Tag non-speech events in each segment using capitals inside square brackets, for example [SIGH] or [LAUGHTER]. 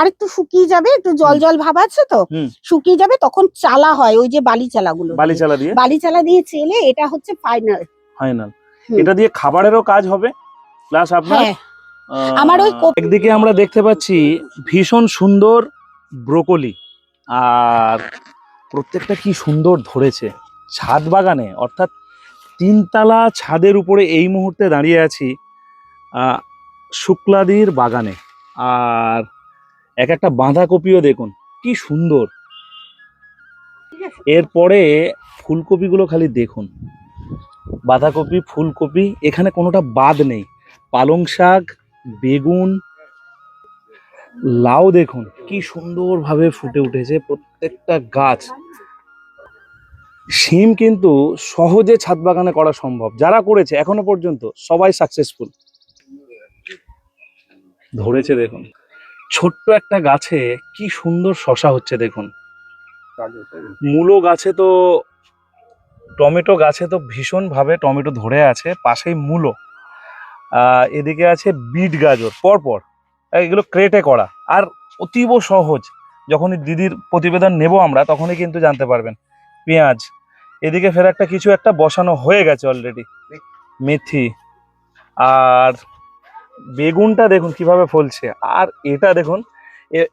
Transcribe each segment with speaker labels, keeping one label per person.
Speaker 1: আরেকটু শুকিয়ে যাবে একটু জল জল ভাব আছে তো শুকিয়ে যাবে তখন চালা হয় ওই যে বালি চালাগুলো
Speaker 2: বালি। চালা দিয়ে?
Speaker 1: বালি চালা দিয়ে চেলে এটা হচ্ছে ফাইনাল
Speaker 2: ফাইনাল। এটা দিয়ে খাবারেরও কাজ হবে? প্লাস আপনার
Speaker 1: হ্যাঁ। আমার ওই
Speaker 2: একদিকে আমরা দেখতে পাচ্ছি ভীষণ সুন্দর ব্রোকলি আর প্রত্যেকটা কি সুন্দর ধরেছে। ছাদ বাগানে অর্থাৎ তিনতলা ছাদের উপরে এই মুহূর্তে দাঁড়িয়ে আছি শুক্লাদির বাগানে। আর এক একটা বাঁধাকপিও দেখুন, কি সুন্দর। এরপরে ফুলকপিগুলো খালি দেখুন। বাঁধাকপি, ফুলকপি, এখানে কোনোটা বাদ নেই। পালং শাক, বেগুন, লাউ দেখুন, কি সুন্দরভাবে ফুটে উঠেছে প্রত্যেকটা গাছ। সিম কিন্তু সহজে ছাদ বাগানে করা সম্ভব। যারা করেছে, এখনও পর্যন্ত সবাই সাকসেসফুল ধরেছে দেখুন। ছোট্ট একটা গাছে কি সুন্দর শশা হচ্ছে দেখুন। মূলো গাছে তো টমেটো গাছে তো ভীষণভাবে টমেটো ধরে আছে পাশেই মূলো। এদিকে আছে বিট গাজর পরপর। এগুলো ক্রেটে করা আর অতীব সহজ। যখনই দিদির প্রতিবেদন নেব আমরা তখনই কিন্তু জানতে পারবেন। পেঁয়াজ এদিকে ফের একটা কিছু একটা বসানো হয়ে গেছে অলরেডি মেথি আর বেগুনটা দেখুন কীভাবে ফলছে। আর এটা দেখুন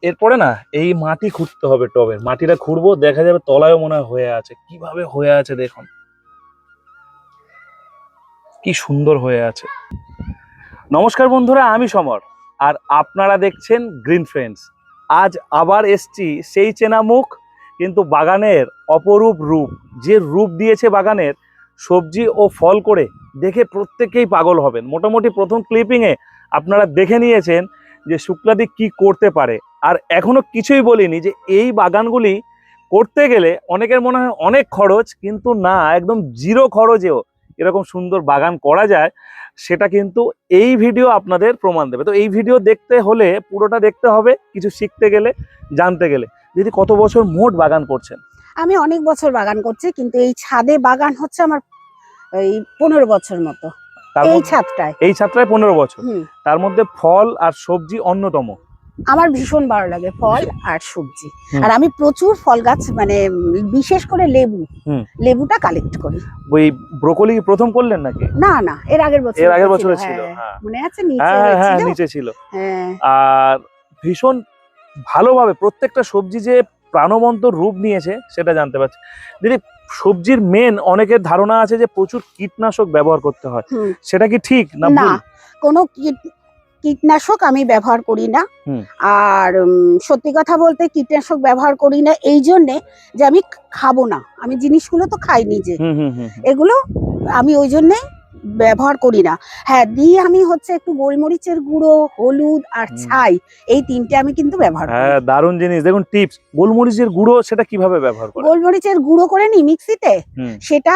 Speaker 2: এরপরে না এই মাটি খুঁড়তে হবে টবের। মাটিটা খুঁড়বো, দেখা যাবে তলায়ও মনে হয়ে আছে। কীভাবে হয়ে আছে দেখুন। কি সুন্দর হয়ে আছে। নমস্কার বন্ধুরা, আমি সমর। আর আপনারা দেখছেন গ্রিন ফ্রেন্ডস। আজ আবার এসছি সেই চেনা মুখ কিন্তু বাগানের অপরূপ রূপ। যে রূপ দিয়েছে বাগানের, সবজি ও ফল করে দেখে প্রত্যেকেই পাগল হবেন। মোটামুটি প্রথম ক্লিপিংয়ে আপনারা দেখে নিয়েছেন যে শুক্লাদি কি করতে পারে। আর এখনও কিছুই বলিনি যে এই বাগানগুলি করতে গেলে অনেকের মনে হয় অনেক খরচ, কিন্তু না, একদম জিরো খরচেও এরকম সুন্দর বাগান করা যায়, সেটা কিন্তু এই ভিডিও আপনাদের প্রমাণ দেবে। তো এই ভিডিও দেখতে হলে পুরোটা দেখতে হবে, কিছু শিখতে গেলে, জানতে গেলে। দিদি, কত বছর মোট বাগান করছেন?
Speaker 1: আমি অনেক বছর বাগান করছি, কিন্তু এই ছাদে বাগান হচ্ছে আমার এই পনেরো বছর মতো। এই ছাদটায়।
Speaker 2: এই ছাত্রায় পনেরো বছর। তার মধ্যে ফল আর সবজি অন্যতম।
Speaker 1: আমার ভীষণ ভালো লাগে ফল আর সবজি। আর আমি প্রচুর ফল গাছ মানে বিশেষ করে লেবু। লেবুটা কালেক্ট করি।
Speaker 2: ওই ব্রোকলি প্রথম করলেন নাকি?
Speaker 1: না না এর আগের বছর
Speaker 2: এর আগের বছরে ছিল
Speaker 1: হ্যাঁ।
Speaker 2: হ্যাঁ।
Speaker 1: মনে আছে নিচে
Speaker 2: হ্যাঁ? নিচে ছিল। আর ভীষণ ভালোভাবে প্রত্যেকটা সবজি যে প্রাণবন্ত রূপ নিয়েছে সেটা জানতে পারছি। দিদি সবজির মেন অনেকের ধারণা আছে যে প্রচুর কীটনাশক ব্যবহার করতে হয়। সেটা কি ঠিক না
Speaker 1: না কোনো কীট- কীটনাশক আমি ব্যবহার করি না। আর সত্যি কথা বলতে কীটনাশক ব্যবহার করি না এই জন্যে যে আমি খাব না। আমি জিনিসগুলো তো খাই নিজে। এগুলো আমি ওই জন্যে ব্যবহার করি না। হ্যাঁ দিয়ে আমি হচ্ছে একটু গোলমরিচের গুঁড়ো হলুদ আর ছাই এই তিনটে আমি কিন্তু ব্যবহার করি।
Speaker 2: হ্যাঁ দারুণ জিনিস। দেখুন টিপস গোলমরিচের গুঁড়ো সেটা কীভাবে ব্যবহার করে
Speaker 1: গোলমরিচের গুঁড়ো করে নিই মিক্সিতে সেটা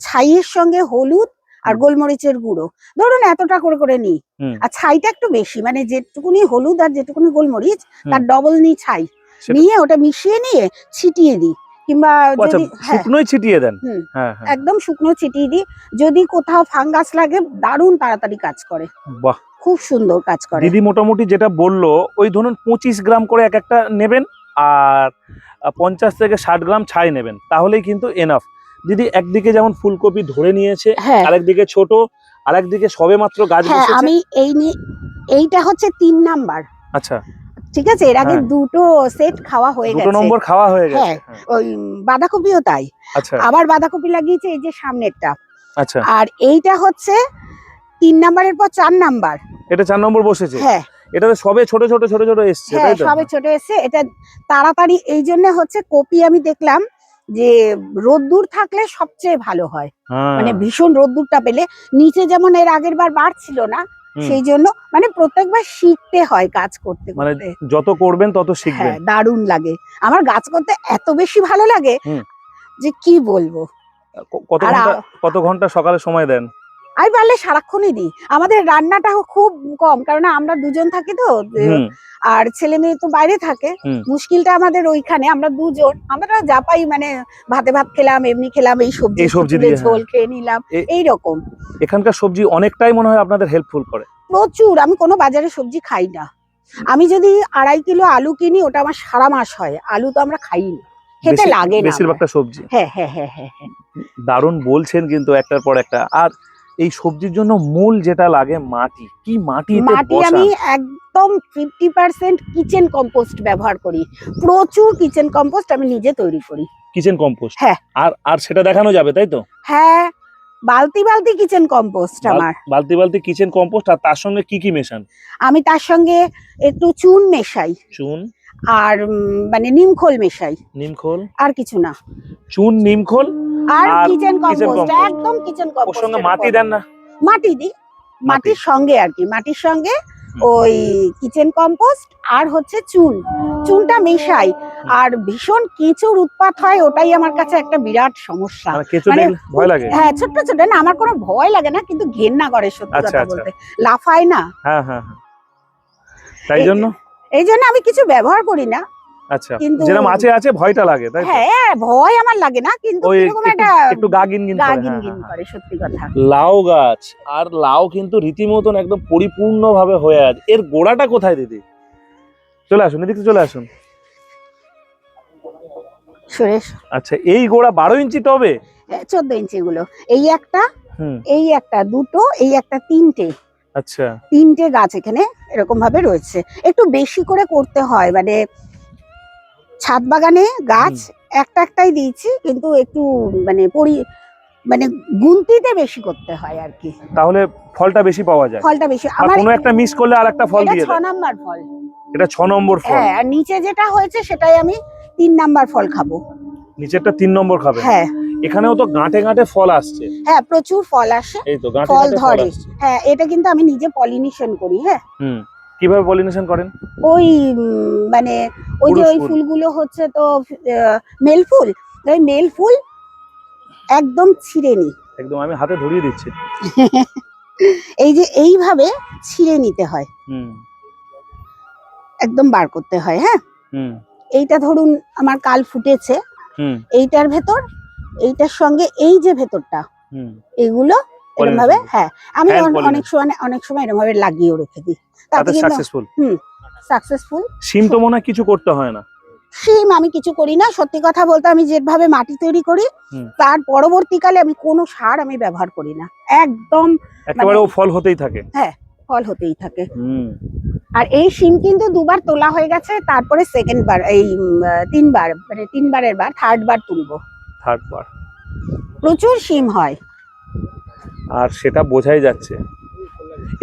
Speaker 1: ছাইয়ের সঙ্গে হলুদ আর গোলমরিচের গুঁড়ো। ধরুন এতটা করে করে নিই
Speaker 2: হুম।
Speaker 1: আর ছাইটা একটু বেশি মানে যেটুকুনি হলুদ আর যেটুকুনি গোলমরিচ তার। ডবল নিই ছাই। নিয়ে ওটা মিশিয়ে নিয়ে ছিটিয়ে দিই। কিংবা
Speaker 2: আচ্ছা
Speaker 1: যদি হ্যাঁ।
Speaker 2: শুকনোই ছিটিয়ে দেন? হ্যাঁ হ্যাঁ।
Speaker 1: একদম শুকনো ছিটিয়ে দিই। যদি কোথাও ফাঙ্গাস লাগে দারুণ তাড়াতাড়ি কাজ করে।
Speaker 2: বাহ।
Speaker 1: খুব সুন্দর কাজ করে।
Speaker 2: দিদি মোটামুটি যেটা বলল ওই ধরুন পঁচিশ গ্রাম করে এক একটা নেবেন আর পঞ্চাশ থেকে ষাট গ্রাম ছাই নেবেন তাহলেই কিন্তু এনাফ দিদি একদিকে যেমন ফুলকপি ধরে নিয়েছে
Speaker 1: হ্যাঁ।
Speaker 2: আরেকদিকে ছোট আরেকদিকে সবে মাত্র গাছ
Speaker 1: আমি এই নিয়ে এইটা হচ্ছে তিন নাম্বার।
Speaker 2: আচ্ছা।
Speaker 1: ঠিক আছে? এর আগে
Speaker 2: হ্যাঁ।
Speaker 1: দুটো সেট খাওয়া হয়ে গেছে।
Speaker 2: দুটো নম্বর খাওয়া হয়ে গেছে
Speaker 1: হ্যাঁ।
Speaker 2: হ্যাঁ,
Speaker 1: ওই বাঁধাকপিও তাই।
Speaker 2: আচ্ছা।
Speaker 1: আবার বাঁধাকপি লাগিয়েছে এই যে সামনেরটা।
Speaker 2: আচ্ছা।
Speaker 1: আর এইটা হচ্ছে তিন নাম্বারের পর চার নাম্বার।
Speaker 2: এটা চার নম্বর বসেছে?
Speaker 1: হ্যাঁ।
Speaker 2: এটাতে সবে ছোট ছোট ছোট ছোট এসছে
Speaker 1: হ্যাঁ
Speaker 2: তো?
Speaker 1: সবে ছোট এসে এটা তাড়াতাড়ি এই জন্য হচ্ছে কপি আমি দেখলাম যে রোদ্দুর থাকলে সবচেয়ে ভালো হয়।
Speaker 2: হ্যাঁ,
Speaker 1: মানে ভীষণ রোদ্দুরটা পেলে। নিচে যেমন এর আগের বার বাড়ছিল না। সেই জন্য মানে প্রত্যেকবার শিখতে হয় কাজ করতে
Speaker 2: মানে যত করবেন তত শিখবেন।
Speaker 1: হ্যাঁ দারুণ লাগে। আমার গাছ করতে এত বেশি ভালো লাগে যে কি বলব?
Speaker 2: কত
Speaker 1: ঘণ্টা
Speaker 2: কত ঘণ্টা সকালে সময় দেন?
Speaker 1: আমি পারলে সারাক্ষণই দিই। আমাদের রান্নাটা খুব কম কারণ আমরা দুজন থাকি তো আর ছেলে মেয়ে তো বাইরে থাকে। মুশকিলটা আমাদের ওইখানে আমরা দুজন আমরা যা পাই মানে ভাতে ভাত খেলাম এমনি খেলাম এই সবজি
Speaker 2: সবজি হ্যাঁ।
Speaker 1: ঝোল খেয়ে নিলাম এই রকম
Speaker 2: এখানকার সবজি অনেকটাই মনে হয় আপনাদের হেল্পফুল করে।
Speaker 1: প্রচুর আমি কোনো বাজারে সবজি খাই না। আমি যদি আড়াই কিলো আলু কিনি ওটা আমার সারা মাস হয়। আলু তো আমরা খাই না। খেতে লাগে না
Speaker 2: বেশিরভাগটা সবজি।
Speaker 1: হ্যাঁ হ্যাঁ হ্যাঁ হ্যাঁ হ্যাঁ।
Speaker 2: দারুণ বলছেন কিন্তু একটার পর একটা। আর এই সবজির জন্য মূল যেটা লাগে মাটি। কি
Speaker 1: মাটি
Speaker 2: মাটি
Speaker 1: আমি একদম ফিফটি পার্সেন্ট কিচেন কম্পোস্ট ব্যবহার করি। প্রচুর কিচেন কম্পোস্ট আমি নিজে তৈরি করি।
Speaker 2: কিচেন কম্পোস্ট
Speaker 1: হ্যাঁ।
Speaker 2: আর আর সেটা দেখানো যাবে তাই তো?
Speaker 1: হ্যাঁ বালতি বালতি কিচেন কম্পোস্ট আমার।
Speaker 2: বালতি বালতি কিচেন কম্পোস্ট আর তার সঙ্গে কি কি মেশান?
Speaker 1: আমি তার সঙ্গে একটু চুন মেশাই।
Speaker 2: চুন?
Speaker 1: আর মানে নিমখোল মেশাই।
Speaker 2: নিমখোল?
Speaker 1: আর কিছু না।
Speaker 2: চুন নিমখোল?
Speaker 1: আর কিচেন কম্পোস্ট একদম কিচেন
Speaker 2: ওর
Speaker 1: কম্পোস্ট
Speaker 2: সঙ্গে মাটি দেন না।
Speaker 1: মাটি দিই মাটির সঙ্গে আর কি মাটির সঙ্গে ওই কিচেন কম্পোস্ট আর হচ্ছে চুন। চুনটা মেশাই। আর ভীষণ কেঁচুর উৎপাত হয় ওটাই আমার কাছে একটা বিরাট সমস্যা।
Speaker 2: মানে
Speaker 1: মানে
Speaker 2: ভয় লাগে?
Speaker 1: হ্যাঁ ছোট্ট ছোট না আমার কোনো ভয় লাগে না কিন্তু ঘেন্না করে সত্যি
Speaker 2: আচ্ছা,
Speaker 1: কথা
Speaker 2: আচ্ছা।
Speaker 1: বলতে। লাফায় না।
Speaker 2: হ্যাঁ হ্যাঁ হ্যাঁ। তাই জন্য?
Speaker 1: এই জন্য আমি কিছু ব্যবহার করি না।
Speaker 2: আচ্ছা যেটা মাছে আছে ভয়টা লাগে তাই
Speaker 1: হ্যাঁ ভয় আমার লাগে না কিন্তু
Speaker 2: ওই
Speaker 1: কীরকম
Speaker 2: একটু-
Speaker 1: একটা
Speaker 2: গা গিনগিন
Speaker 1: গা
Speaker 2: হ্যাঁ,
Speaker 1: গিন
Speaker 2: হ্যাঁ,
Speaker 1: করে সত্যি কথা।
Speaker 2: হ্যাঁ। লাউ গাছ আর লাউ কিন্তু রীতিমতন একদম পরিপূর্ণ ভাবে হয়ে আছে। এর গোড়াটা কোথায় দিদি? চলে আসুন এদিকে চলে আসুন। আচ্ছা এই গোড়া বারো ইঞ্চি টবে?
Speaker 1: চোদ্দ ইঞ্চি গুলো এই একটা এই একটা দুটো এই একটা তিনটে।
Speaker 2: আচ্ছা।
Speaker 1: তিনটে গাছ এখানে এরকম ভাবে রয়েছে। একটু বেশি করে করতে হয় মানে ছাদ বাগানে গাছ একটা একটাই দিয়েছি কিন্তু একটু মানে পরি মানে গুনতিতে বেশি করতে হয় আর কি।
Speaker 2: তাহলে ফলটা বেশি পাওয়া যায়।
Speaker 1: ফলটা বেশি
Speaker 2: আর কোনো একটা মিস করলে আর একটা ফল দিয়ে
Speaker 1: ছ
Speaker 2: দেয়
Speaker 1: নাম্বার ফল।
Speaker 2: এটা ছ নম্বর ফল।
Speaker 1: হ্যাঁ আর নিচে যেটা হয়েছে সেটাই আমি তিন নাম্বার ফল খাব।
Speaker 2: নিচেরটা তিন নম্বর খাবে।
Speaker 1: হ্যাঁ।
Speaker 2: এখানেও তো গাঁটে গাঁটে ফল আসছে।
Speaker 1: হ্যাঁ প্রচুর ফল আসে।
Speaker 2: এই তো গাঁটে
Speaker 1: ফল ধরে। হ্যাঁ এটা কিন্তু আমি নিজে পলিনেশন করি হ্যাঁ।
Speaker 2: হুম। কীভাবে পলিনেশন করেন?
Speaker 1: ওই মানে ওই যে ওই ফুলগুলো হচ্ছে তো মেল ফুল। ওই মেল ফুল একদম ছিঁড়ে নি
Speaker 2: একদম আমি হাতে ধরিয়ে দিচ্ছি।
Speaker 1: এই যে এইভাবে ছিঁড়ে নিতে হয়।
Speaker 2: হুম।
Speaker 1: একদম বার করতে হয় হ্যাঁ?
Speaker 2: হুম।
Speaker 1: এইটা ধরুন আমার কাল ফুটেছে।
Speaker 2: হুম।
Speaker 1: এইটার ভেতর এইটার সঙ্গে এই যে ভেতরটা
Speaker 2: হুম।
Speaker 1: এগুলো এরকম ভাবে হ্যাঁ। আমি. অনেক সময় অনেক সময় এরকম ভাবে লাগিয়েও রেখে দিই। তাতে
Speaker 2: তাতে
Speaker 1: কিন্তু
Speaker 2: সাকসেসফুল
Speaker 1: সাকসেসফুল
Speaker 2: সিম তো মনে কিছু করতে হয় না।
Speaker 1: সিম আমি কিছু করি না। সত্যি কথা বলতে আমি যেভাবে মাটি তৈরি করি তার পরবর্তীকালে আমি কোনো সার আমি ব্যবহার করি না। একদম
Speaker 2: একেবারে
Speaker 1: মানে-
Speaker 2: ফল হতেই থাকে।
Speaker 1: হ্যাঁ ফল হতেই থাকে।
Speaker 2: হুম।
Speaker 1: আর এই সিম কিন্তু দুবার তোলা হয়ে গেছে তারপরে সেকেন্ড বার এই তিনবার মানে তিনবারের বার থার্ড বার তুলবো।
Speaker 2: থার্ড বার।
Speaker 1: প্রচুর সিম হয়।
Speaker 2: আর সেটা বোঝাই যাচ্ছে।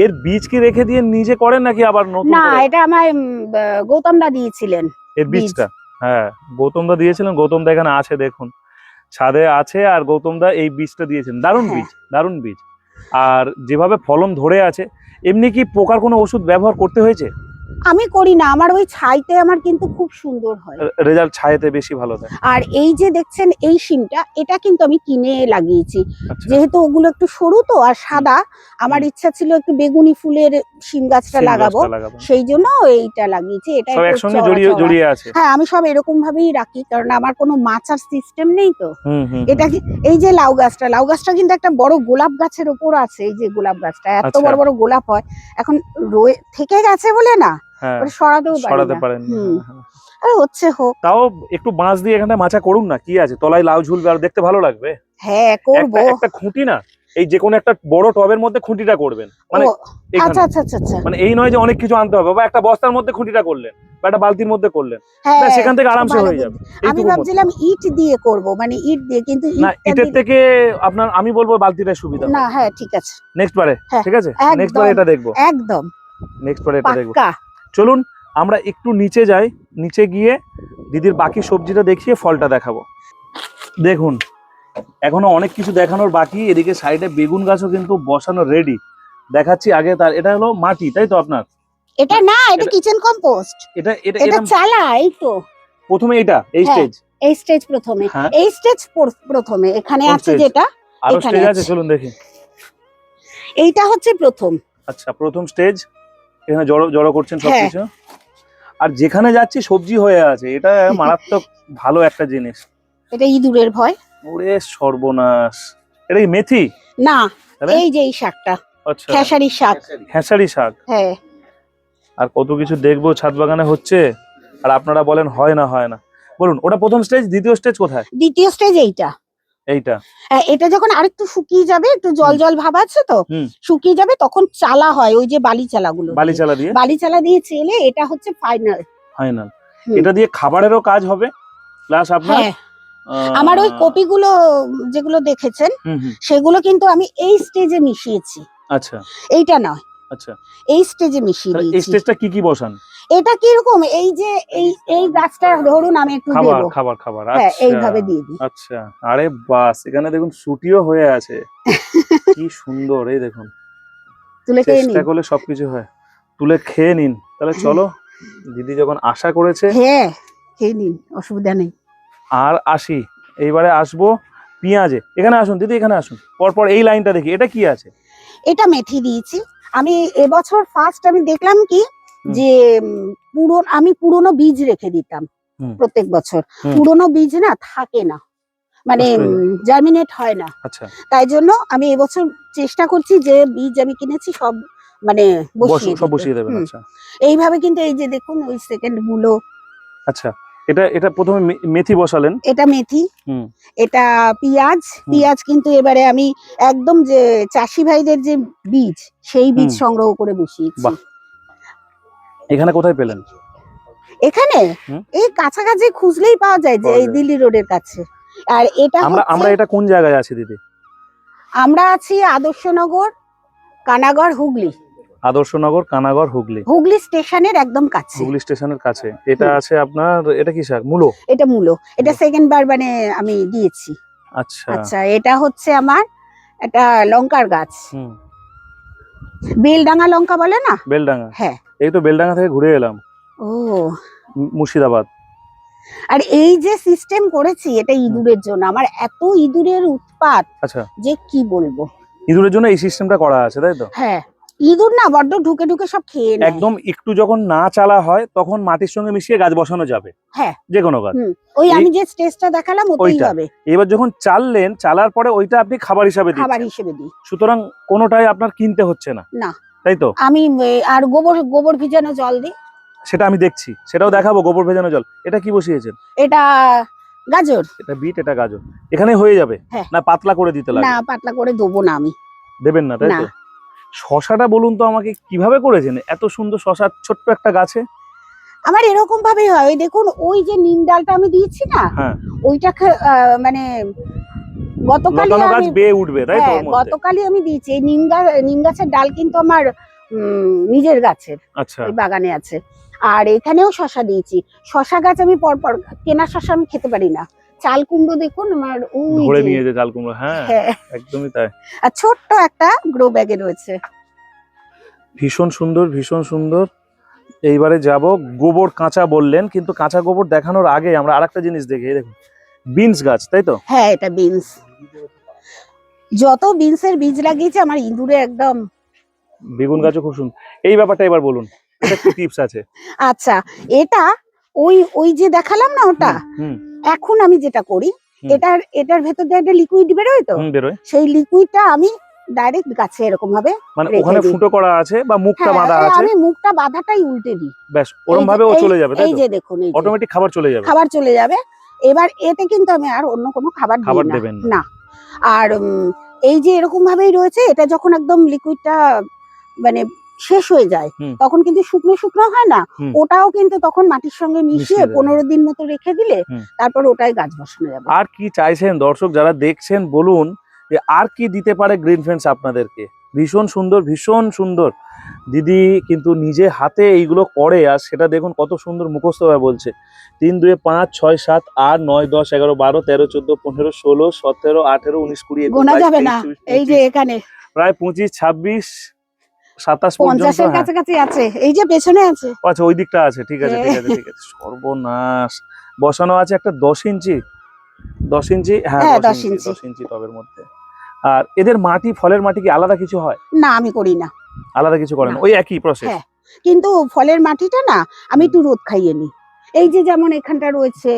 Speaker 2: এর বীজ কি রেখে দিয়ে নিজে করেন নাকি আবার নতুন
Speaker 1: না এটা আমায় গৌতম দা দিয়েছিলেন
Speaker 2: এর বীজটা? হ্যাঁ গৌতম দা দিয়েছিলেন গৌতম দা এখানে আছে দেখুন। ছাদে আছে আর গৌতম দা এই বীজটা দিয়েছেন। দারুণ
Speaker 1: হ্যাঁ।
Speaker 2: বীজ দারুণ বীজ। আর যেভাবে ফলন ধরে আছে এমনি কি পোকার কোনো ওষুধ ব্যবহার করতে হয়েছে?
Speaker 1: আমি করি না আমার ওই ছাইতে আমার কিন্তু খুব সুন্দর হয়।
Speaker 2: রেজাল্ট ছায়েতে বেশি ভালো দেয়।
Speaker 1: আর এই যে দেখছেন এই সিমটা এটা কিন্তু আমি কিনে লাগিয়েছি।
Speaker 2: আচ্ছা।
Speaker 1: যেহেতু ওগুলো একটু সরু তো আর সাদা আমার ইচ্ছা ছিল একটু বেগুনি ফুলের সিম গাছটা লাগাবো। সেই জন্য এইটা লাগিয়েছি এটা
Speaker 2: একসঙ্গে জড়িয়ে জড়িয়ে আছে?
Speaker 1: হ্যাঁ আমি সব এরকম ভাবেই রাখি কারণ আমার কোনো মাচার সিস্টেম নেই তো। এটা কি এই যে লাউ গাছটা লাউ গাছটা কিন্তু একটা বড় গোলাপ গাছের ওপর আছে এই যে গোলাপ গাছটা। এত
Speaker 2: আচ্ছা।
Speaker 1: বড় বড় গোলাপ হয়। এখন রয়ে থেকে গেছে বলে না? সরাতেও
Speaker 2: সরাতে পারেন
Speaker 1: আরে হচ্ছে হোক।
Speaker 2: তাও একটু বাঁশ দিয়ে এখানে মাচা করুন না কি আছে? তলায় লাউ ঝুলবে আর দেখতে ভালো লাগবে।
Speaker 1: হ্যাঁ করব।
Speaker 2: একটা একটা খুঁটি না এই যে কোনো একটা বড় টবের মধ্যে খুঁটিটা করবেন। মানে
Speaker 1: আচ্ছা আচ্ছা আচ্ছা
Speaker 2: মানে এই নয় যে অনেক কিছু আনতে হবে বা একটা বস্তার মধ্যে খুঁটিটা করলেন বা একটা বালতির মধ্যে করলেন
Speaker 1: হ্যাঁ
Speaker 2: সেখান থেকে আরামসে হয়ে যাবে
Speaker 1: আমি ভাবছিলাম ইট দিয়ে করব মানে ইট দিয়ে কিন্তু
Speaker 2: না ইটের থেকে আপনার আমি বলব বালতিটাই সুবিধা।
Speaker 1: না হ্যাঁ ঠিক আছে।
Speaker 2: নেক্সট বারে
Speaker 1: হ্যাঁ,
Speaker 2: ঠিক আছে? নেক্সট বারে এটা দেখব।
Speaker 1: একদম।
Speaker 2: নেক্সট বারে এটা দেখব। চলুন আমরা একটু নিচে যাই নিচে গিয়ে দিদির বাকি সবজিটা দেখিয়ে ফলটা দেখাবো। দেখুন এখনও অনেক কিছু দেখানোর বাকি এদিকে সাইডে বেগুন গাছও কিন্তু বসানো রেডি দেখাচ্ছি আগে তার এটা হলো মাটি তাই তো আপনার?
Speaker 1: এটা না এটা কিচেন কম্পোস্ট
Speaker 2: এটা এটা
Speaker 1: এটা চালা এই তো।
Speaker 2: প্রথমে এটা এই
Speaker 1: হ্যাঁ,
Speaker 2: স্টেজ
Speaker 1: এই স্টেজ প্রথমে।
Speaker 2: হ্যাঁ।
Speaker 1: এই স্টেজ প্রথমে এখানে আছে? যেটা আরও
Speaker 2: স্টেজ আছে। চলুন দেখি।
Speaker 1: এইটা হচ্ছে প্রথম।
Speaker 2: আচ্ছা প্রথম স্টেজ এখানে জড়ো জড়ো করছেন
Speaker 1: হ্যাঁ।
Speaker 2: সবকিছু আর যেখানে যাচ্ছি সবজি হয়ে আছে এটা মারাত্মক [LAUGHS] ভালো একটা জিনিস।
Speaker 1: এটা ইঁদুরের ভয়।
Speaker 2: ওরে সর্বনাশ। এটা কি মেথি?
Speaker 1: না? এই যে এই শাকটা
Speaker 2: আচ্ছা।
Speaker 1: খেসারি শাক।
Speaker 2: খেসারি। শাক?
Speaker 1: হ্যাঁ।
Speaker 2: আর কত কিছু দেখব ছাদ বাগানে হচ্ছে আর আপনারা বলেন হয় না হয় না। বলুন ওটা প্রথম স্টেজ দ্বিতীয় স্টেজ কোথায়?
Speaker 1: দ্বিতীয় স্টেজ এইটা।
Speaker 2: এইটা?
Speaker 1: এটা যখন আরেকটু শুকিয়ে যাবে একটু জল জল ভাব আছে তো শুকিয়ে যাবে তখন চালা হয় ওই যে বালি চালাগুলো
Speaker 2: বালি চালা দিয়ে?
Speaker 1: বালি চালা দিয়ে চেলে এটা হচ্ছে ফাইনাল
Speaker 2: ফাইনাল এটা দিয়ে খাবারেরও কাজ হবে? প্লাস আপনার
Speaker 1: হ্যাঁ। আমার ওই কপিগুলো যেগুলো দেখেছেন সেগুলো কিন্তু আমি এই স্টেজে মিশিয়েছি।
Speaker 2: আচ্ছা।
Speaker 1: এইটা নয়।
Speaker 2: আচ্ছা।
Speaker 1: এই স্টেজে মিশিয়ে দিয়েছি।
Speaker 2: স্টেজটা কি কি বসান?
Speaker 1: এটা কি রকম এই যে এই এই গাছটা ধরুন আমি একটু
Speaker 2: খাবার
Speaker 1: দেবো।
Speaker 2: খাবার খাবার।
Speaker 1: হ্যাঁ
Speaker 2: আচ্ছা।
Speaker 1: এইভাবে দিয়ে দিই।
Speaker 2: আচ্ছা। আরে বাস এখানে দেখুন শুটিও হয়ে আছে। [LAUGHS] কি সুন্দর এই দেখুন।
Speaker 1: তুলে খেয়ে
Speaker 2: চেষ্টা
Speaker 1: নিন।
Speaker 2: করলে সবকিছু হয়। তুলে খেয়ে নিন। তাহলে চলো দিদি যখন আশা করেছে
Speaker 1: হ্যাঁ খেয়ে নিন অসুবিধা নেই।
Speaker 2: আর আসি। এইবারে আসব পেঁয়াজে। এখানে আসুন দিদি এখানে আসুন। পরপর এই লাইনটা দেখি। এটা কি আছে?
Speaker 1: এটা মেথি দিয়েছি। আমি এবছর ফার্স্ট আমি দেখলাম কি। যে উম, পুরো আমি পুরনো বীজ রেখে দিতাম প্রত্যেক বছর। পুরনো বীজ না থাকে না। মানে। জার্মিনেট হয় না।
Speaker 2: আচ্ছা।
Speaker 1: তাই জন্য আমি এবছর চেষ্টা করছি যে বীজ আমি কিনেছি সব মানে বসিয়ে
Speaker 2: দেবেন আচ্ছা।
Speaker 1: এইভাবে কিন্তু এই যে দেখুন ওই সেকেন্ডগুলো।
Speaker 2: আচ্ছা এটা এটা প্রথমে মেথি বসালেন।
Speaker 1: এটা মেথি
Speaker 2: হুম।
Speaker 1: এটা পেঁয়াজ। পেঁয়াজ কিন্তু এবারে আমি একদম যে চাষি ভাইদের যে বীজ সেই বীজ সংগ্রহ করে বসিয়েছি।
Speaker 2: এখানে কোথায় পেলেন?
Speaker 1: এখানে। এই কাছাকাছি খুঁজলেই পাওয়া যায় যে এই। দিল্লি রোডের কাছে। আর এটা
Speaker 2: আমরা আমরা এটা কোন জায়গায় আছি দিদি?
Speaker 1: আমরা আছি আদর্শনগর কানাগড় হুগলি।
Speaker 2: আদর্শনগর কানাগড় হুগলি।
Speaker 1: হুগলি স্টেশনের একদম কাছে।
Speaker 2: হুগলি স্টেশনের কাছে। এটা আছে আপনার এটা কি শাক? মূলো?
Speaker 1: এটা মূলো। এটা সেকেন্ড বার মানে আমি দিয়েছি।
Speaker 2: আচ্ছা।
Speaker 1: আচ্ছা এটা হচ্ছে আমার একটা লঙ্কার গাছ।
Speaker 2: হুম।
Speaker 1: বেলডাঙ্গা লঙ্কা বলে না?
Speaker 2: বেলডাঙ্গা।
Speaker 1: হ্যাঁ।
Speaker 2: এই তো বেলডাঙ্গা থেকে ঘুরে এলাম।
Speaker 1: ও।
Speaker 2: মুর্শিদাবাদ।
Speaker 1: আর এই যে সিস্টেম করেছি এটা ইঁদুরের জন্য আমার এত ইঁদুরের উৎপাত
Speaker 2: আচ্ছা।
Speaker 1: যে কি বলব?
Speaker 2: ইঁদুরের জন্য এই সিস্টেমটা করা আছে তাই তো?
Speaker 1: হ্যাঁ। ইঁদুর না বড্ড ঢুকে ঢুকে সব খেয়ে নেয়।
Speaker 2: একদম একটু যখন না চালা হয় তখন মাটির সঙ্গে মিশিয়ে গাছ বসানো যাবে।
Speaker 1: হ্যাঁ।
Speaker 2: যে কোনো গাছ
Speaker 1: ওই আমি যে স্টেজটা দেখালাম
Speaker 2: ওইটা।
Speaker 1: হবে
Speaker 2: এবার যখন চাললেন চালার পরে ওইটা আপনি খাবার হিসাবে
Speaker 1: খাবার হিসেবে দিই।
Speaker 2: সুতরাং কোনোটাই আপনার কিনতে হচ্ছে না।
Speaker 1: না।
Speaker 2: তাই তো?
Speaker 1: আমি আর গোবর গোবর ভিজানো জল দিই।
Speaker 2: সেটা আমি দেখছি। সেটাও দেখাবো গোবর ভেজানো জল। এটা কি বসিয়েছেন?
Speaker 1: এটা গাজর।
Speaker 2: এটা বিট এটা গাজর। এখানে হয়ে যাবে?
Speaker 1: হ্যাঁ।
Speaker 2: না পাতলা করে দিতে
Speaker 1: না
Speaker 2: লাগে
Speaker 1: পাতলা করে দেবো না আমি।
Speaker 2: দেবেন না তাই
Speaker 1: না।
Speaker 2: তো শশাটা বলুন তো আমাকে কীভাবে করেছেন? এত সুন্দর শশা ছোট্ট একটা গাছে?
Speaker 1: আমার এরকম ভাবেই হয়। ওই দেখুন ওই যে নিম ডালটা আমি দিয়েছি না
Speaker 2: হ্যাঁ।
Speaker 1: ওইটা মানে গতকালই
Speaker 2: গাছ
Speaker 1: আমি
Speaker 2: বেয়ে উঠবে তাই তো
Speaker 1: হ্যাঁ গতকালই আমি দিয়েছি। এই নিম গাছ নিম গাছের ডাল কিন্তু আমার নিজের গাছের
Speaker 2: আচ্ছা।
Speaker 1: ওই বাগানে আছে। আর এখানেও শশা দিয়েছি। শশা গাছ আমি পরপর কেনা শশা আমি খেতে পারি না। চাল কুমড়ো দেখুন আমার ওই
Speaker 2: ধরে নিয়ে যে চাল কুমড়ো হ্যাঁ
Speaker 1: হ্যাঁ।
Speaker 2: একদমই তাই।
Speaker 1: আর ছোট্ট একটা গ্রো ব্যাগে রয়েছে।
Speaker 2: ভীষণ সুন্দর ভীষণ সুন্দর। এইবারে যাব। গোবর কাঁচা বললেন কিন্তু কাঁচা গোবর দেখানোর আগে আমরা আরেকটা জিনিস দেখি দেখুন। বিনস গাছ তাই তো?
Speaker 1: হ্যাঁ এটা বিনস। যত বিনসের বীজ লাগিয়েছে আমার ইঁদুরে একদম
Speaker 2: বেগুন গাছও খুব সুন্দর এই ব্যাপারটা এবার বলুন এটা কি টিপস আছে? [LAUGHS]
Speaker 1: আচ্ছা এটা ওই ওই যে দেখালাম না ওটা?
Speaker 2: হুম
Speaker 1: এখন আমি যেটা করি এটার এটার ভেতর দিয়ে একটা লিকুইড বেরোয় তো? সেই লিকুইডটা আমি ডাইরেক্ট গাছে এরকম ভাবে
Speaker 2: মানে ওখানে ফুটো করা আছে বা মুখটা
Speaker 1: হ্যাঁ,
Speaker 2: বাঁধা আছে?
Speaker 1: আমি মুখটা বাঁধাটাই উল্টে দিই।
Speaker 2: ব্যাস
Speaker 1: যে-
Speaker 2: ভাবে ও চলে যাবে তাই
Speaker 1: এই যে দেখুন
Speaker 2: অটোমেটিক খাবার চলে যাবে।
Speaker 1: খাবার চলে যাবে। এবার এতে কিন্তু আমি আর অন্য কোনো খাবার
Speaker 2: খাবার
Speaker 1: না।
Speaker 2: দেবেন না।
Speaker 1: আর এই যে এরকম ভাবেই রয়েছে এটা যখন একদম লিকুইডটা মানে শেষ হয়ে যায় তখন কিন্তু শুকনো শুকনো হয় না। ওটাও কিন্তু তখন মাটির সঙ্গে মিশিয়ে পনেরো দিন মতো রেখে দিলে তারপর ওটাই গাছ বসানো যাবে।
Speaker 2: আর কি চাইছেন দর্শক যারা দেখছেন বলুন যে আর কি দিতে পারে গ্রিন ফ্রেন্ডস আপনাদেরকে? ভীষণ সুন্দর ভীষণ সুন্দর। দিদি কিন্তু নিজে হাতে এইগুলো করে আর সেটা দেখুন কত সুন্দর মুখস্থ হয়ে বলছে। তিন দুয়ে পাঁচ ছয় সাত আট নয় দশ এগারো বারো তেরো চোদ্দ পনেরো ষোলো সতেরো আঠেরো উনিশ কুড়ি
Speaker 1: গোনা যাবে না। এই যে এখানে।
Speaker 2: প্রায় পঁচিশ ছাব্বিশ সাতাশ
Speaker 1: পঞ্চাশের
Speaker 2: হ্যাঁ।
Speaker 1: কাছাকাছি আছে। এই যে পেছনে আছে।
Speaker 2: আচ্ছা ওই দিকটা আছে। ঠিক আছে ঠিক আছে ঠিক আছে। সর্বনাশ। বসানো আছে একটা দশ ইঞ্চি। দশ ইঞ্চি? হ্যাঁ
Speaker 1: হ্যাঁ,
Speaker 2: দশ ইঞ্চি। দশ ইঞ্চি টবের মধ্যে। আর এদের মাটি ফলের মাটি কি আলাদা কিছু হয়?
Speaker 1: না আমি করি না।
Speaker 2: আলাদা কিছু করেন। ওই একই প্রসেস
Speaker 1: হ্যাঁ। কিন্তু ফলের মাটিটা না আমি একটু রোদ খাইয়ে নি এই যে যেমন এখানটা রয়েছে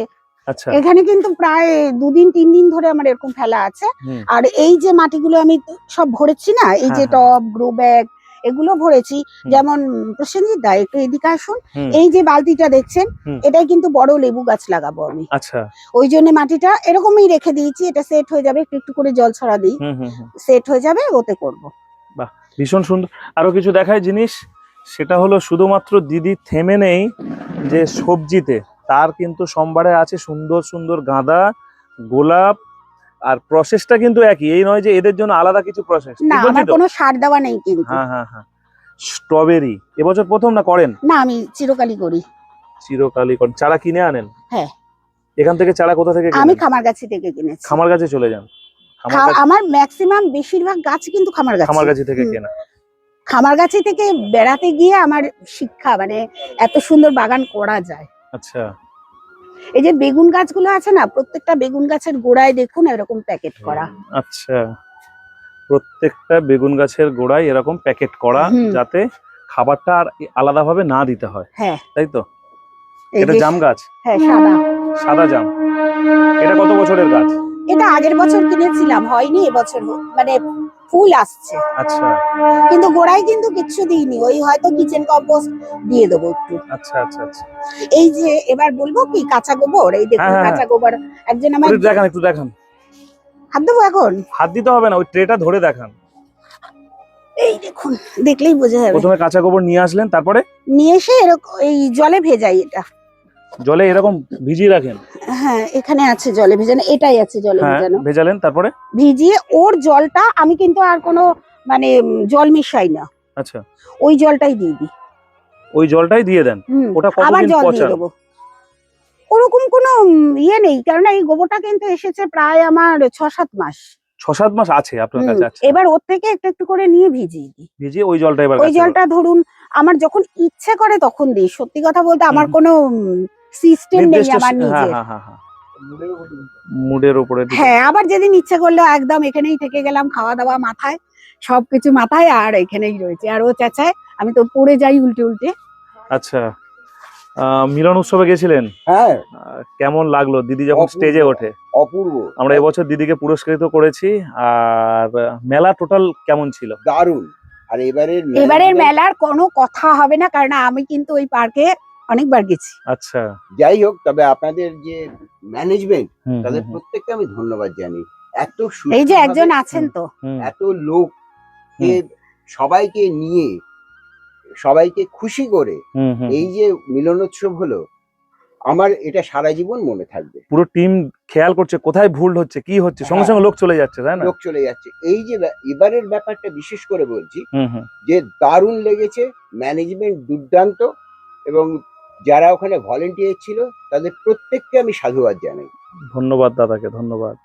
Speaker 2: আচ্ছা।
Speaker 1: এখানে কিন্তু প্রায় দুদিন তিন দিন ধরে আমার এরকম ফেলা আছে। আর এই যে মাটিগুলো আমি সব ভরেছি না এই যে
Speaker 2: টপ
Speaker 1: টব গ্রো ব্যাগ এগুলো ভরেছি। যেমন প্রসেনজিৎ দা একটু এদিকে আসুন। এই যে বালতিটা দেখছেন এটাই কিন্তু বড় লেবু গাছ লাগাবো আমি।
Speaker 2: আচ্ছা।
Speaker 1: ওই জন্য মাটিটা এরকমই রেখে দিয়েছি এটা সেট হয়ে যাবে একটু একটু করে জল ছড়া দিই। সেট হয়ে যাবে ওতে করব।
Speaker 2: ভীষণ সুন্দর। আরও কিছু দেখায় জিনিস সেটা হলো শুধুমাত্র দিদি থেমে নেই যে সবজিতে তার কিন্তু সোমবারে আছে সুন্দর সুন্দর গাঁদা গোলাপ আর প্রসেসটা কিন্তু একই। এই নয় যে এদের জন্য আলাদা কিছু প্রসেস
Speaker 1: না আমার কোনো সার দেওয়া নেই কিন্তু।
Speaker 2: হ্যাঁ হ্যাঁ হ্যাঁ। স্ট্রবেরি এবছর প্রথম না করেন?
Speaker 1: না আমি চিরকালই করি।
Speaker 2: চিরকালই করেন। চারা কিনে আনেন?
Speaker 1: হ্যাঁ।
Speaker 2: এখান থেকে চারা কোথা থেকে
Speaker 1: আমি
Speaker 2: খামার
Speaker 1: খামারগাছি থেকে কিনেছি।
Speaker 2: খামার গাছে চলে যান? খামার গাছ-
Speaker 1: আমার ম্যাক্সিমাম বেশিরভাগ গাছ কিন্তু খামারগাছি
Speaker 2: খামার গাছি থেকে। কেনা।
Speaker 1: খামারগাছি থেকে বেড়াতে গিয়ে আমার শিক্ষা মানে এত সুন্দর বাগান করা যায়।
Speaker 2: আচ্ছা।
Speaker 1: এই যে বেগুন গাছগুলো আছে না প্রত্যেকটা বেগুন গাছের গোড়ায় দেখুন এরকম প্যাকেট করা।
Speaker 2: আচ্ছা। প্রত্যেকটা বেগুন গাছের গোড়ায় এরকম প্যাকেট করা যাতে খাবারটা আর আলাদাভাবে না দিতে হয়।
Speaker 1: হ্যাঁ।
Speaker 2: তাই তো? এটা জাম গাছ?
Speaker 1: হ্যাঁ সাদা।
Speaker 2: সাদা জাম। এটা কত বছরের গাছ?
Speaker 1: এটা আগের বছর কিনেছিলাম হয়নি এবছর মানে ফুল আসছে।
Speaker 2: আচ্ছা।
Speaker 1: কিন্তু গোড়ায় কিন্তু কিচ্ছু দিইনি ওই হয়তো কিচেন কম্পোস্ট দিয়ে দেবো একটু।
Speaker 2: আচ্ছা আচ্ছা আচ্ছা।
Speaker 1: এই যে এবার বলব কি কাঁচা গোবর এই দেখুন
Speaker 2: হ্যাঁ, হ্যাঁ,
Speaker 1: কাঁচা গোবর একজন আমার
Speaker 2: দেখান একটু দেখান।
Speaker 1: হাত দেবো এখন?
Speaker 2: হাত দিতে হবে না ওই ট্রেটা ধরে দেখান।
Speaker 1: এই দেখুন দেখলেই বোঝা যাবে।
Speaker 2: প্রথমে কাঁচা গোবর নিয়ে আসলেন তারপরে?
Speaker 1: নিয়ে এসে এরকম এই জলে ভেজাই এটা।
Speaker 2: জলে এরকম ভিজিয়ে রাখেন?
Speaker 1: হ্যাঁ এখানে আছে জলে ভেজানো এটাই আছে জলে
Speaker 2: হ্যাঁ
Speaker 1: ভেজানো।
Speaker 2: ভেজালেন তারপরে?
Speaker 1: ভিজিয়ে ওর জলটা আমি কিন্তু আর কোনো মানে জল মিশাই না।
Speaker 2: আচ্ছা।
Speaker 1: ওই জলটাই দিয়ে দিই।
Speaker 2: ওই জলটাই দিয়ে দেন?
Speaker 1: হুম,
Speaker 2: ওটা
Speaker 1: আবার
Speaker 2: কতদিন
Speaker 1: জল দিয়ে
Speaker 2: পচান?
Speaker 1: দেবো। ওরকম কোনো উম, ইয়ে নেই কারণ এই গোবরটা কিন্তু এসেছে প্রায় আমার ছ সাত মাস।
Speaker 2: ছ সাত মাস আছে আপনার
Speaker 1: হুম,
Speaker 2: কাছে আছে
Speaker 1: এবার ওর থেকে একটু একটু করে নিয়ে ভিজিয়ে দিই।
Speaker 2: ভিজিয়ে ওই জলটা এবার
Speaker 1: ওই
Speaker 2: গাছে
Speaker 1: জলটা ধরুন আমার যখন ইচ্ছে করে তখন দিই। সত্যি কথা বলতে আমার
Speaker 2: হুম।
Speaker 1: কোনো সিস্টেম নেই আমার
Speaker 2: হ্যাঁ
Speaker 1: নিজের।
Speaker 2: হ্যাঁ হ্যাঁ মুডের উপরে
Speaker 1: হ্যাঁ আবার যেদিন ইচ্ছে করল একদম এখানেই থেকে গেলাম খাওয়া দাওয়া মাথায় সবকিছু মাথায় আর এখানেই রয়েছে। আর ও চেঁচায় আমি তো পড়ে যাই উল্টে উল্টে।
Speaker 2: আচ্ছা আহ, মিলন উৎসবে গেছিলেন?
Speaker 3: হ্যাঁ।
Speaker 2: আহ, কেমন লাগল? দিদি যখন স্টেজে ওঠে।
Speaker 3: অপূর্ব।
Speaker 2: আমরা এবছর দিদিকে পুরস্কৃত করেছি আর মেলা টোটাল কেমন ছিল?
Speaker 3: দারুণ। আর এবারের
Speaker 1: এবারের মেলার কোনো কথা হবে না কারণ আমি কিন্তু ওই পার্কে অনেকবার গেছি।
Speaker 2: আচ্ছা।
Speaker 3: যাই হোক তবে আপনাদের যে ম্যানেজমেন্ট তাদের প্রত্যেককে আমি ধন্যবাদ জানি এত
Speaker 1: এই যে একজন আছেন তো।
Speaker 3: এত লোক সবাইকে নিয়ে সবাইকে খুশি করে। এই যে মিলনোৎসব হলো আমার এটা সারা জীবন মনে থাকবে।
Speaker 2: পুরো টিম খেয়াল করছে কোথায় ভুল হচ্ছে কি হচ্ছে সঙ্গে
Speaker 3: হ্যাঁ।
Speaker 2: সঙ্গে লোক চলে যাচ্ছে তাই না?
Speaker 3: লোক চলে যাচ্ছে। এই যে এবারের ব্যাপারটা বিশেষ করে বলছি
Speaker 2: হুম হুম।
Speaker 3: যে দারুণ লেগেছে ম্যানেজমেন্ট দুর্দান্ত এবং যারা ওখানে ভলেন্টিয়ার ছিল তাদের প্রত্যেককে আমি সাধুবাদ জানাই।
Speaker 2: ধন্যবাদ দাদাকে ধন্যবাদ।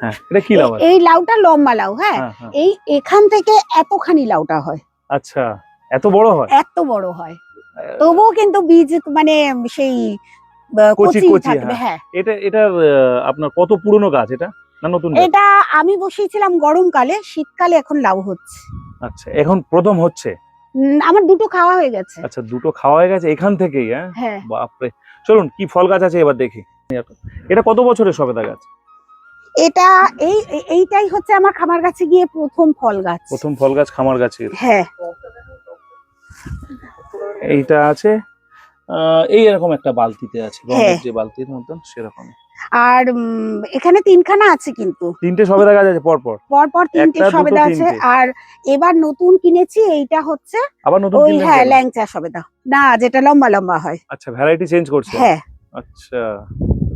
Speaker 2: হ্যাঁ এটা কি
Speaker 1: এই- লাউটা লম্বা লাউ হ্যাঁ।
Speaker 2: হ্যাঁ হ্যাঁ।
Speaker 1: এই এখান থেকে এতখানি লাউটা হয়।
Speaker 2: আচ্ছা এত বড় হয়?
Speaker 1: এত বড় হয়। তবুও কিন্তু বীজ মানে সেই
Speaker 2: কচি,
Speaker 1: কচি
Speaker 2: হ্যাঁ।
Speaker 1: হ্যাঁ।
Speaker 2: এটা আপনার কত পুরনো গাছ এটা? না নতুন
Speaker 1: এটা আমি বসিয়েছিলাম গরমকালে শীতকালে এখন লাউ হচ্ছে।
Speaker 2: আচ্ছা এখন প্রথম হচ্ছে?
Speaker 1: আমার দুটো খাওয়া হয়ে গেছে।
Speaker 2: আচ্ছা দুটো খাওয়া হয়ে গেছে এখান থেকেই হ্যাঁ?
Speaker 1: হ্যাঁ।
Speaker 2: বাপরে। চলুন কি ফল গাছ আছে এবার দেখি। এটা কত বছরের সবেদা গাছ?
Speaker 1: এটা এই এই- এইটাই হচ্ছে আমার খামার কাছে গিয়ে প্রথম ফল গাছ।
Speaker 2: প্রথম ফল গাছ খামার গাছের?
Speaker 1: হ্যাঁ।
Speaker 2: এইটা আছে এই এরকম একটা বালতিতে আছে
Speaker 1: হ্যাঁ।
Speaker 2: যে বালতির মতন সেরকম
Speaker 1: আর এখানে তিনখানা আছে কিন্তু।
Speaker 2: তিনটে সবেদা গাছ আছে পর পর
Speaker 1: পর পর তিনটে সবেদা আছে। আর এবার নতুন কিনেছি এইটা হচ্ছে
Speaker 2: আবার নতুন
Speaker 1: ওই হ্যাঁ? ল্যাংচা সবেদা। না যেটা লম্বা লম্বা হয়।
Speaker 2: আচ্ছা ভ্যারাইটি চেঞ্জ করছে।
Speaker 1: হ্যাঁ।
Speaker 2: আচ্ছা।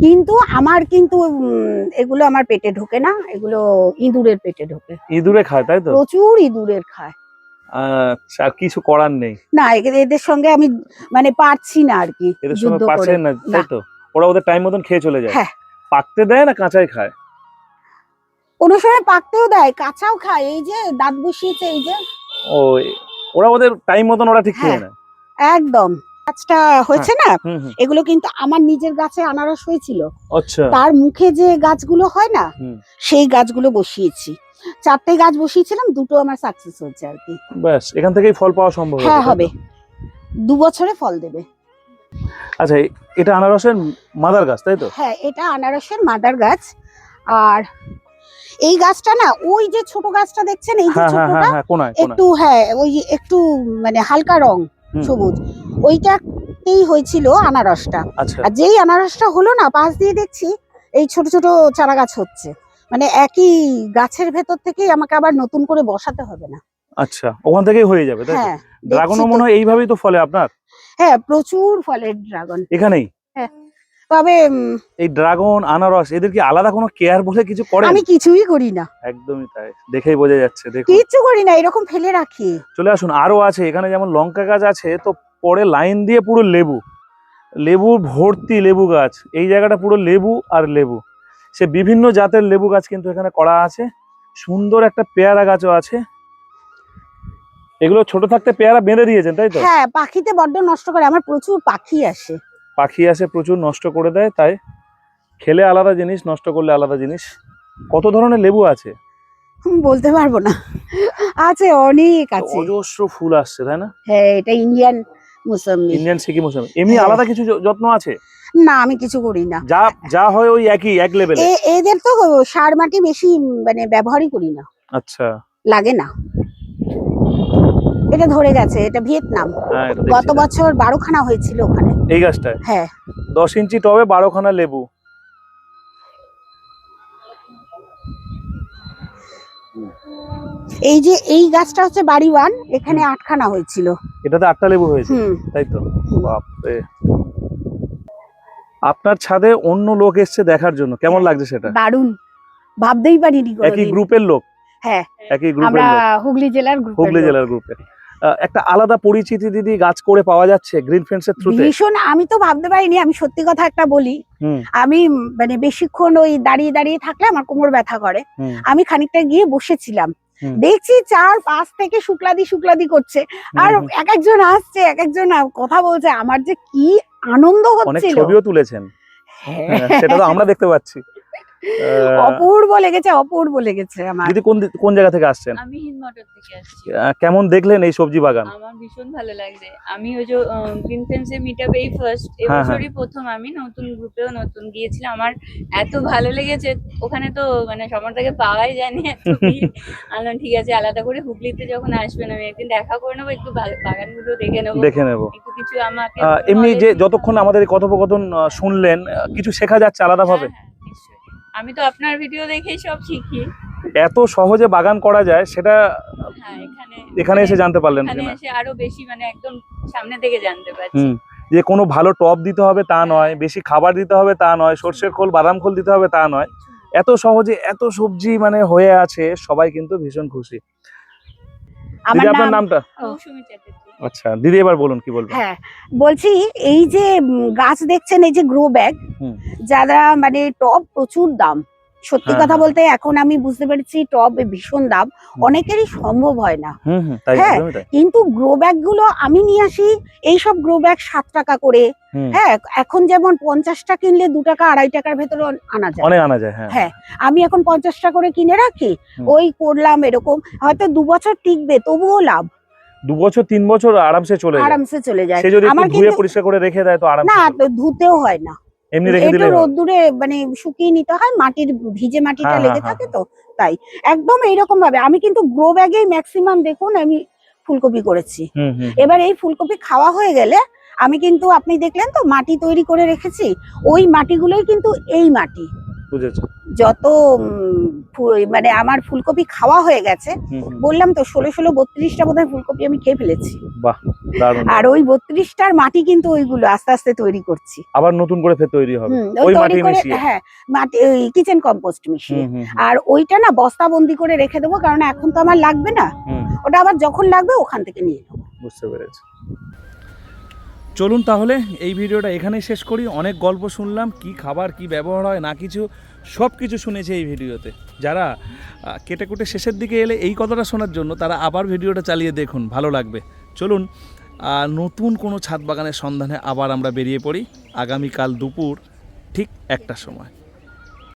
Speaker 1: কিন্তু আমার কিন্তু এগুলো আমার পেটে ঢোকে না এগুলো ইঁদুরের পেটে ঢোকে।
Speaker 2: ইঁদুরে খায় তাই তো?
Speaker 1: প্রচুর ইঁদুরের খায়।
Speaker 2: আচ্ছা কিছু করার নেই।
Speaker 1: না এদের সঙ্গে আমি মানে পারছি না আর কি যুদ্ধ করে।
Speaker 2: না তাই তো? ওরা ওদের টাইম মতন খেয়ে চলে যায়।
Speaker 1: হ্যাঁ।
Speaker 2: পাকতে দেয় না কাঁচাই খায়?
Speaker 1: কোনো সময় পাকতেও দেয় কাঁচাও খায়। এই যে দাঁত বসিয়েছে এই যে
Speaker 2: ও ওরা ওদের টাইম মতন ওরা ঠিক খেয়ে
Speaker 1: হ্যাঁ।
Speaker 2: নেয়।
Speaker 1: একদম। গাছটা হয়েছে না?
Speaker 2: হুম হুম।
Speaker 1: এগুলো কিন্তু আমার নিজের গাছে আনারস হয়েছিল।
Speaker 2: আচ্ছা।
Speaker 1: তার মুখে যে গাছগুলো হয় না সেই গাছগুলো বসিয়েছি। চারটে গাছ বসিয়েছিলাম দুটো আমার সাকসেস হচ্ছে আর কি।
Speaker 2: ব্যাস এখান থেকেই ফল পাওয়া সম্ভব
Speaker 1: হ্যাঁ হবে। দু বছরে ফল দেবে।
Speaker 2: আচ্ছা এটা আনারসের মাদার গাছ তাই তো?
Speaker 1: হ্যাঁ এটা আনারসের মাদার গাছ। আর এই গাছটা না ওই যে ছোট গাছটা দেখছেন এই যে
Speaker 2: হ্যাঁ হ্যাঁ
Speaker 1: ছোটটা
Speaker 2: হ্যাঁ হ্যাঁ
Speaker 1: একটু হ্যাঁ ওই একটু মানে হালকা রং। সবুজ। ওইটাতেই হয়েছিল আনারসটা।
Speaker 2: আচ্ছা।
Speaker 1: আর যেই আনারসটা হলো না পাশ দিয়ে দেখছি এই ছোট ছোট চারা গাছ হচ্ছে। মানে একই গাছের ভেতর থেকেই আমাকে আবার নতুন করে বসাতে হবে না।
Speaker 2: আচ্ছা ওখান থেকেই হয়ে যাবে তাই
Speaker 1: হ্যাঁ
Speaker 2: ড্রাগনও মনে হয় এইভাবেই তো ফলে আপনার?
Speaker 1: হ্যাঁ প্রচুর ফলের ড্রাগন
Speaker 2: এখানেই?
Speaker 1: তবে
Speaker 2: এই ড্রাগন আনারস এদের কি আলাদা কোনো কেয়ার বলে কিছু করেন?
Speaker 1: আমি কিছুই করি না।
Speaker 2: একদমই তাই দেখেই বোঝা যাচ্ছে দেখুন।
Speaker 1: কিচ্ছু করি না এরকম ফেলে রাখি।
Speaker 2: চলে আসুন আরও আছে এখানে যেমন লঙ্কা গাছ আছে তো পরে লাইন দিয়ে পুরো লেবু। লেবুর ভর্তি লেবু গাছ এই জায়গাটা পুরো লেবু আর লেবু। সে বিভিন্ন জাতের লেবু গাছ কিন্তু এখানে করা আছে। সুন্দর একটা পেয়ারা গাছও আছে। এগুলো ছোট থাকতে পেয়ারা বেঁধে দিয়েছেন তাই তো?
Speaker 1: হ্যাঁ পাখিতে বড্ড নষ্ট করে আমার প্রচুর পাখি আসে।
Speaker 2: পাখি আসে প্রচুর নষ্ট করে দেয় তাই খেলে আলাদা জিনিস নষ্ট করলে আলাদা জিনিস। কত ধরনের লেবু আছে?
Speaker 1: বলতে পারব না। আছে অনেক আছে।
Speaker 2: অজস্র ফুল আসছে তাই না?
Speaker 1: হ্যাঁ এটা ইন্ডিয়ান মুসম্বি।
Speaker 2: ইন্ডিয়ান সিকি মৌসুমি এমনি
Speaker 1: হ্যাঁ।
Speaker 2: আলাদা কিছু যত্ন আছে?
Speaker 1: না আমি কিছু করি না।
Speaker 2: যা যা হয় ওই একই এক লেভেলে
Speaker 1: এদের তো সার মাটি বেশি মানে ব্যবহারই করি না।
Speaker 2: আচ্ছা।
Speaker 1: লাগে না। এটা ধরে গেছে এটা ভিয়েতনাম।
Speaker 2: হ্যাঁ
Speaker 1: গত বছর বারোখানা হয়েছিল ওখানে।
Speaker 2: এই গাছটায়?
Speaker 1: হ্যাঁ।
Speaker 2: দশ ইঞ্চি টবে বারোখানা লেবু।
Speaker 1: এই যে এই গাছটা হচ্ছে বাড়ি ওয়ান এখানে আটখানা হয়েছিল।
Speaker 2: এটাতে আটটা লেবু হয়েছে? তাই তো? বাপরে। আপনার ছাদে অন্য লোক এসছে দেখার জন্য। কেমন লাগছে সেটা?
Speaker 1: দারুণ। ভাবতেই পারিনি
Speaker 2: একই গ্রুপের লোক?
Speaker 1: হ্যাঁ।
Speaker 2: একই গ্রুপের
Speaker 1: আমরা হুগলি জেলার গ্রুপের
Speaker 2: হুগলি জেলার গ্রুপের একটা আলাদা পরিচিতি দিদি গাছ করে পাওয়া যাচ্ছে গ্রিন ফ্রেন্ডস এর থ্রুতে
Speaker 1: ভীষণ আমি তো ভাবতে পারিনি আমি সত্যি কথা একটা বলি। আমি মানে বেশিক্ষণ ওই দাঁড়িয়ে দাঁড়িয়ে থাকলে আমার কোমর ব্যথা করে। আমি খানিকটা গিয়ে বসেছিলাম। দেখছি চার পাঁচ থেকে শুক্লাদি শুক্লাদি করছে। আর। এক একজন আসছে এক একজন কথা বলছে। আমার যে কি আনন্দ হচ্ছিল।
Speaker 2: ছবিও তুলেছেন।
Speaker 1: হ্যাঁ।
Speaker 2: সেটা তো আমরা দেখতে পাচ্ছি।
Speaker 1: অপূর্ব লেগেছে অপূর্ব লেগেছে আমার।
Speaker 2: দিদি কোন কোন জায়গা থেকে আসছেন?
Speaker 4: আমি হিন্দমটর থেকে আসছি।
Speaker 2: কেমন দেখলেন এই সবজি বাগান?
Speaker 4: আমার ভীষণ ভালো লাগছে। আমি ওই যে গ্রিন ফ্রেন্ডসের মিট আপ এই ফার্স্ট
Speaker 2: হ্যাঁ,
Speaker 4: এবছরই প্রথম আমি নতুন গ্রুপেও নতুন গিয়েছিলাম। আমার এত ভালো লেগেছে ওখানে তো মানে সমারটাকে পাওয়াই জানি [LAUGHS] আমি ঠিক আছে আলাদা করে হুগলিতে যখন আসবেন আমি একদিন দেখা করে নেব একটু বাগানগুলো দেখে নেব।
Speaker 2: দেখে নেব।
Speaker 4: একটু কিছু আমাকে
Speaker 2: এমনি যে যতক্ষণ আমাদের কথোপকথন শুনলেন কিছু শেখা যাচ্ছে আলাদা ভাবে
Speaker 4: হ্যাঁ, হ্যাঁ। আমি তো আপনার ভিডিও দেখেই সব শিখি।
Speaker 2: এত সহজে বাগান করা যায় সেটা
Speaker 4: হ্যাঁ এখানে
Speaker 2: এখানে এসে জানতে পারলেন
Speaker 4: এখানে এসে আরও বেশি মানে একদম সামনে থেকে জানতে পারছি।
Speaker 2: হুম যে কোনো ভালো টব দিতে হবে তা নয় বেশি খাবার দিতে হবে তা নয় সর্ষের খোল বাদাম খোল দিতে হবে তা নয়। এত সহজে এত সবজি মানে হয়ে আছে সবাই কিন্তু ভীষণ খুশি।
Speaker 1: আমার
Speaker 2: আপনার নামটা?
Speaker 4: মৌসুমী চ্যাটার্জি।
Speaker 2: আচ্ছা দিদি এবার বলুন কি বলবেন?
Speaker 1: হ্যাঁ বলছি এই যে গাছ দেখছেন এই যে গ্রো ব্যাগ যারা মানে টব প্রচুর দাম। সত্যি
Speaker 2: হ্যাঁ,
Speaker 1: কথা
Speaker 2: হ্যাঁ।
Speaker 1: বলতে এখন আমি বুঝতে পেরেছি টব ভীষণ দাম অনেকেরই সম্ভব হয় না। হ্যাঁ। কিন্তু গ্রো ব্যাগগুলো আমি নিয়ে আসি এইসব গ্রো ব্যাগ সাত টাকা করে। হ্যাঁ এখন যেমন পঞ্চাশটা কিনলে দু টাকা আড়াই টাকার ভেতরে আনা যায়।
Speaker 2: অনেক আনা যায় হ্যাঁ।
Speaker 1: হ্যাঁ আমি এখন পঞ্চাশটা করে কিনে রাখি ওই করলাম এরকম হয়তো দু বছর টিকবে তবুও লাভ।
Speaker 2: দু বছর তিন বছর আরামসে চলে যায়।
Speaker 1: আরামসে চলে যায়।
Speaker 2: সে যদি
Speaker 1: আমার
Speaker 2: ধুয়ে পরিষ্কার করে রেখে দেয় তো আরামসে
Speaker 1: না। তো ধুতেও হয় না।
Speaker 2: এমনি রেখে দিলে
Speaker 1: রোদ্দুরে মানে শুকিয়ে নিতে হয় মাটির ভিজে মাটিটা
Speaker 2: হ্যাঁ,
Speaker 1: লেগে
Speaker 2: হ্যাঁ,
Speaker 1: থাকে তো তাই। একদম এইরকম ভাবে। আমি কিন্তু গ্রো ব্যাগেই ম্যাক্সিমাম দেখুন আমি ফুলকপি করেছি। এবার এই ফুলকপি খাওয়া হয়ে গেলে আমি কিন্তু আপনি দেখলেন তো মাটি তৈরি করে রেখেছি ওই মাটিগুলোই কিন্তু এই মাটি। যত মানে আমার ফুলকপি খাওয়া হয়ে গেছে বললাম তো ষোলো ষোলো বত্রিশটা বোধহয় ফুলকপি আমি খেয়ে ফেলেছি।
Speaker 2: বাহ
Speaker 1: আর ওই বত্রিশটার মাটি কিন্তু ওইগুলো আস্তে আস্তে তৈরি করছি।
Speaker 2: আবার নতুন করে ফের তৈরি হবে। ওই মাটি মিশিয়ে?
Speaker 1: হ্যাঁ মাটি ওই কিচেন কম্পোস্ট মিশিয়ে। আর ওইটা না বস্তাবন্দি করে রেখে দেবো কারণ এখন তো আমার লাগবে না। ওটা আবার যখন লাগবে ওখান থেকে নিয়ে নেব।
Speaker 2: বুঝতে পেরেছি। চলুন তাহলে এই ভিডিওটা এখানেই শেষ করি। অনেক গল্প শুনলাম, কি খাবার, কি ব্যবহার হয়, না কিছু, সব কিছু শুনেছি এই ভিডিওতে। যারা কেটে কুটে শেষের দিকে এলে এই কথাটা শোনার জন্য তারা আবার ভিডিওটা চালিয়ে দেখুন, ভালো লাগবে। চলুন নতুন কোনো ছাদ বাগানের সন্ধানে আবার আমরা বেরিয়ে পড়ি। আগামীকাল দুপুর ঠিক একটার সময়।